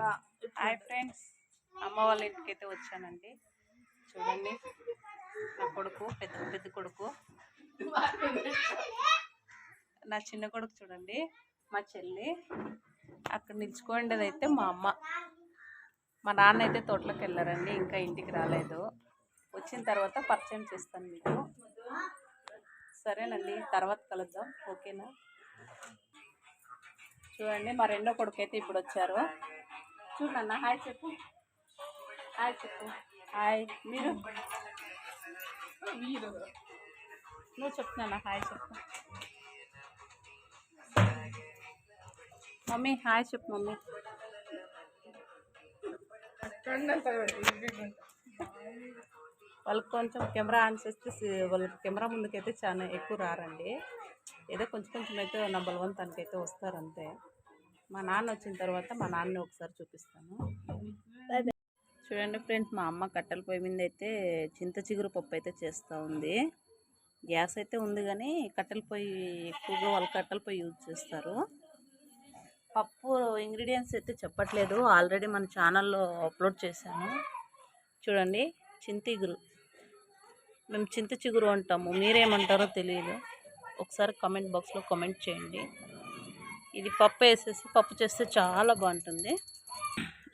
Hi friends. అమ్మ వాళ్ళ ఇంటికి అయితే వచ్చానండి. చూడండి. నా కొడుకు పెద్ద పెద్ద కొడుకు. నా చిన్న కొడుకు చూడండి. మా చెల్లి. అక్కడ నిల్చుకోండేది అయితే మా అమ్మ. మా నాన్న అయితే తోటలోకి వెళ్ళారండి ఇంకా ఇంటికి రాలేదు. వచ్చిన తర్వాత పరిచయం చేస్తాను మీకు. సరేనండి తర్వాత కలుద్దాం. ఓకేనా? చూడండి మా రెండో కొడుకు అయితే ఇప్పుడు వచ్చారు. చూడన్న. హాయ్ చెప్పు. హాయ్ చెప్పు. హాయ్ మీరు? మీరు. నువ్వు చెప్తున్నా హాయ్ చెప్పు. మమ్మీ హాయ్ చెప్పు మమ్మీ. వాళ్ళకి కొంచెం కెమెరా ఆన్ చేస్తే వాళ్ళకి కెమెరా ముందుకైతే చాలా ఎక్కువ రారండి. ఏదో కొంచెం కొంచెం అయితే నంబర్ వన్ తనకైతే వస్తారు అంతే మా నాన్న వచ్చిన తర్వాత మా నాన్న ఒకసారి చూపిస్తాను. చూడండి ఫ్రెండ్స్ మా అమ్మ కట్టెల పొయ్యి మీద అయితే చింత చిగురు పప్పు అయితే చేస్తూ ఉంది. గ్యాస్ అయితే ఉంది కానీ కట్టెల పొయ్యి ఎక్కువగా వాళ్ళు కట్టెల పొయ్యి యూజ్ చేస్తారు. పప్పు ఇంగ్రీడియంట్స్ అయితే చెప్పట్లేదు ఆల్రెడీ మన ఛానల్లో అప్లోడ్ చేశాను. చూడండి చింతిగురు మేము చింత చిగురు అంటాము మీరేమంటారో తెలియదు ఒకసారి కమెంట్ బాక్స్లో కమెంట్ చేయండి. ఇది పప్పు వేసేసి పప్పు చేస్తే చాలా బాగుంటుంది.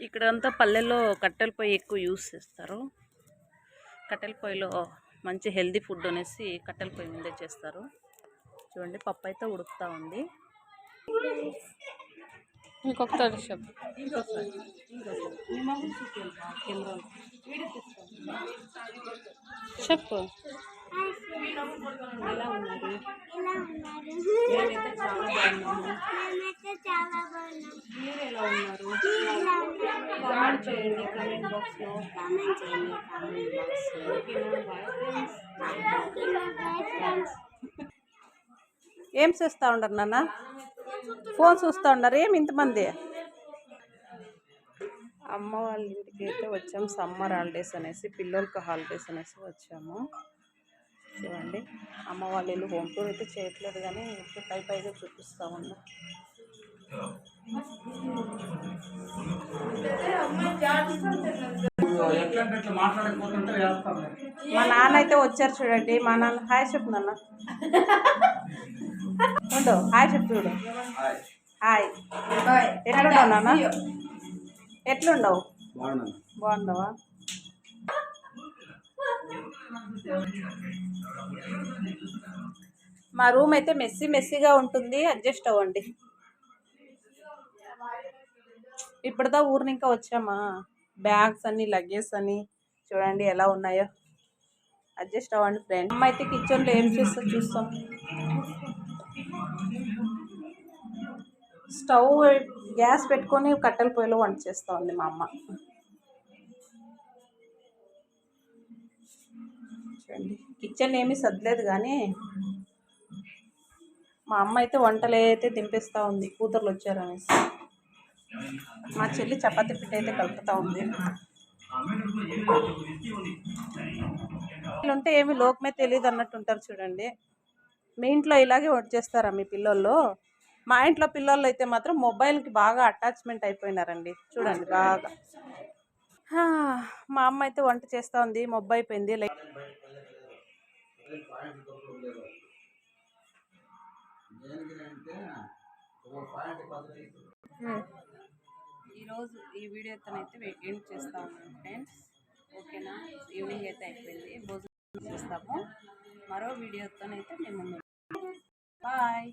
ఇక్కడంతా పల్లెల్లో కట్టెల పొయ్యి ఎక్కువ యూస్ చేస్తారు. కట్టెల పొయ్యిలో మంచి హెల్దీ ఫుడ్ అనేసి కట్టెల పొయ్యి మీదే చేస్తారు. చూడండి పప్పు అయితే ఉడుకుతూ ఉంది. ఇంకొకసారి చెప్పు. చెప్పు. ఎలా ఉన్నారు చాలా మీరు ఎలా ఉన్నారు కామెంట్ చేయండి కామెంట్ బాక్స్లో కామెంట్ చేయండి కామెంట్ బాక్స్లో ఓకేనా బాయ్ ఫ్రెండ్స్ ఏం చేస్తూ ఉండరు నాన్న? ఫోన్ చూస్తూ ఉన్నారు ఏమి ఇంతమంది? అమ్మ వాళ్ళ ఇంటికి అయితే వచ్చాము సమ్మర్ హాలిడేస్ అనేసి పిల్లలకి హాలిడేస్ అనేసి వచ్చాము. చూడండి అమ్మ వాళ్ళ ఇల్లు హోమ్ టూర్ అయితే చేయట్లేదు కానీ ఇప్పుడు పై పైగా చూపిస్తూ ఉన్నా మా నాన్న అయితే వచ్చారు చూడండి. మా నాన్న హాయ్ చెప్పు నాన్న. ఉండు హాయ్ చెప్పు చూడు. హాయ్. ఎట్లుండవు నాన్న? ఎట్లుండవు బాగుండవా మా రూమ్ అయితే మెస్సీ మెస్సీగా ఉంటుంది. అడ్జస్ట్ అవ్వండి. ఇప్పుడుదా ఊరిని ఇంకా వచ్చామా? బ్యాగ్స్ అన్ని లగేజ్ అని చూడండి ఎలా ఉన్నాయో. అడ్జస్ట్ అవ్వండి ఫ్రెండ్. అమ్మ అయితే కిచెన్లో ఏం చేస్తా చూస్తాం. స్టవ్ గ్యాస్ పెట్టుకొని కట్టెల పొయ్యిలో వంట చేస్తూ ఉంది మా అమ్మ. చూడండి. కిచెన్ ఏమీ సర్దలేదు కానీ మా అమ్మ అయితే వంటలు అయితే దింపేస్తూ ఉంది. కూతుర్లు వచ్చారనేసి మా చెల్లి చపాతీ పిట్ట అయితే కలుపుతూ ఉంది. ఉంటే ఏమి లోకమే తెలియదు అన్నట్టు ఉంటారు చూడండి. మీ ఇంట్లో ఇలాగే వంట చేస్తారా మీ పిల్లల్లో మా ఇంట్లో పిల్లలు అయితే మాత్రం మొబైల్కి బాగా అటాచ్మెంట్ అయిపోయినారండి. చూడండి బాగా. మా అమ్మ అయితే వంట చేస్తూ ఉంది మొబ్బు అయిపోయింది లైక్ ఈరోజు hmm. ఈ వీడియోతోనైతే ఎండ్ చేస్తా ఉన్నాను ఫ్రెండ్స్ ఓకేనా? ఈవినింగ్ అయితే అయిపోయింది. భోజనం చేస్తాము. మరో వీడియోతోనైతే మేము బాయ్